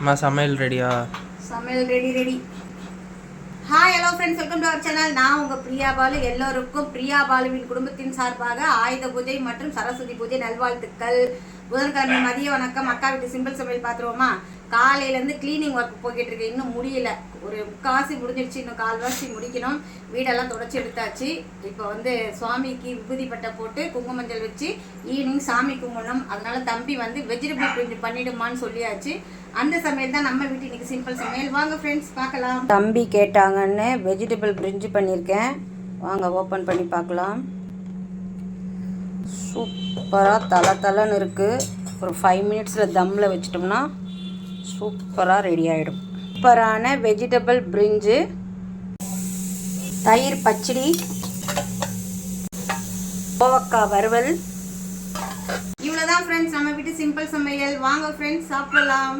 அம்மா சமையல் ரெடியா சமையல் ready ready hi hello friends welcome to our channel நான் உங்கள் பிரியா பாலு. எல்லோருக்கும் பிரியா பாலுவின் குடும்பத்தின் சார்பாக ஆயுத பூஜை மற்றும் சரஸ்வதி பூஜை நல்வாழ்த்துக்கள். புதன்கிழமை மதிய வணக்கம். அக்கா வீட்டு சிம்பிள் சமையல் பார்த்துருவோமா? காலையிலேருந்து க்ளீனிங் ஒர்க் போய்கிட்டு இருக்கு. இன்னும் முடியல. ஒரு காசி முடிஞ்சிடுச்சு இன்னும் கால்வாசி முடிக்கணும். வீடெல்லாம் தொடச்சி எடுத்தாச்சு. இப்போ வந்து சுவாமிக்கு விபூதி பட்டை போட்டு குங்குமஞ்சள் வச்சு ஈவினிங் சாமி கும்பிடணும். அதனால தம்பி வந்து வெஜிடபிள் பிரிண்ட் பண்ணிடுமான்னு சொல்லியாச்சு. அந்த சமையல் தான் நம்ம வீட்டு இன்னைக்கு சிம்பிள் சமையல். வாங்க ஃப்ரெண்ட்ஸ் பார்க்கலாம். தம்பி கேட்டாங்கன்னு வெஜிடபிள் பிரிஞ்சு பண்ணியிருக்கேன். வாங்க ஓப்பன் பண்ணி பார்க்கலாம். சூப்பராக தலை தலைன்னு இருக்குது ஒரு ஃபைவ் மினிட்ஸில் தம்மில் வச்சிட்டோம்னா சூப்பராக ரெடி ஆகிடும் சூப்பரான வெஜிடபிள் பிரிஞ்சு தயிர் பச்சடி கோவக்காய் வறுவல். இவ்வளோதான் ஃப்ரெண்ட்ஸ் நம்ம வீட்டு சிம்பிள் சமையல். வாங்க ஃப்ரெண்ட்ஸ் சாப்பிடலாம்.